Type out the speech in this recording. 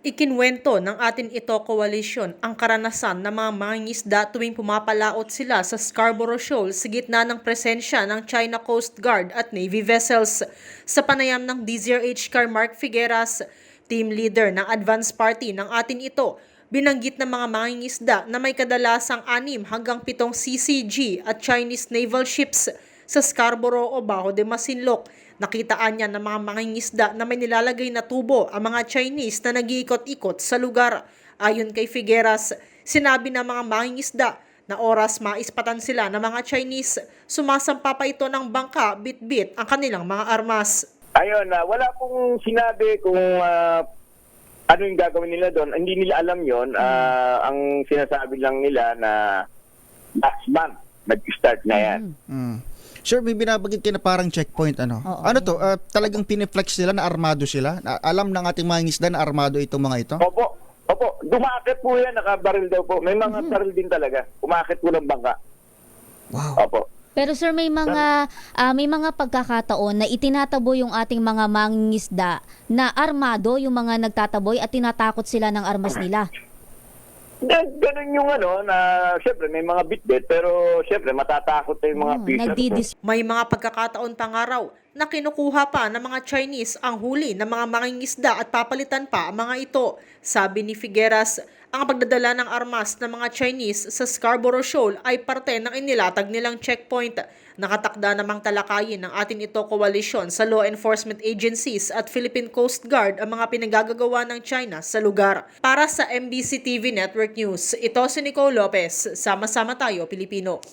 Ikinwento ng atin ito koalisyon ang karanasan ng mga mangingisda tuwing pumapalaot sila sa Scarborough Shoal sa gitna ng presensya ng China Coast Guard at Navy vessels. Sa panayam ng DZRH Car Mark Figueras, team leader ng advance party ng atin ito, binanggit ng mga mangingisda na may kadalasang 6 hanggang 7 CCG at Chinese naval ships sa Scarborough o Bajo de Masinloc. Nakitaan niya ng mga mangingisda na may nilalagay na tubo ang mga Chinese na nag-iikot-ikot sa lugar. Ayon kay Figueras, sinabi ng mga mangingisda na oras maispatan sila ng mga Chinese, sumasampa pa ito ng bangka bit-bit ang kanilang mga armas. Ayun, ah, wala pong sinabi kung ah, ano yung gagawin nila doon. Hindi nila alam yon. Ah, ang sinasabi lang nila na last month, nag-start na yan. Mm. Sir, may binabagit kayo na parang checkpoint ano. Oo. ano to? ah, talagang pineflex nila na armado sila? Na, alam ng ating mga ngisda na armado itong mga ito? Opo, opo. Dumakit po yan, nakabaril daw po. May mga baril din talaga. Umakit po ng bangka. Wow. Opo. Pero sir, may mga ah, may mga pagkakataon na itinatabo yung ating mga mangingisda na armado yung mga nagtataboy at tinatakot sila ng armas nila. Gan- Ganun yung ano, na siyempre may mga bitbit, pero siyempre matatakot na yung mga nagdidis May mga pagkakataon pa nga raw na kinukuha pa ng mga Chinese ang huli ng mga mangingisda at papalitan pa ang mga ito. Sabi ni Figueras, ang pagdadala ng armas ng mga Chinese sa Scarborough Shoal ay parte ng inilatag nilang checkpoint. Nakatakda namang talakayin ng atin ito koalisyon sa law enforcement agencies at Philippine Coast Guard ang mga pinagagagawa ng China sa lugar. Para sa MBC TV Network News, ito si Nicole Lopez. Sama-sama tayo, Pilipino.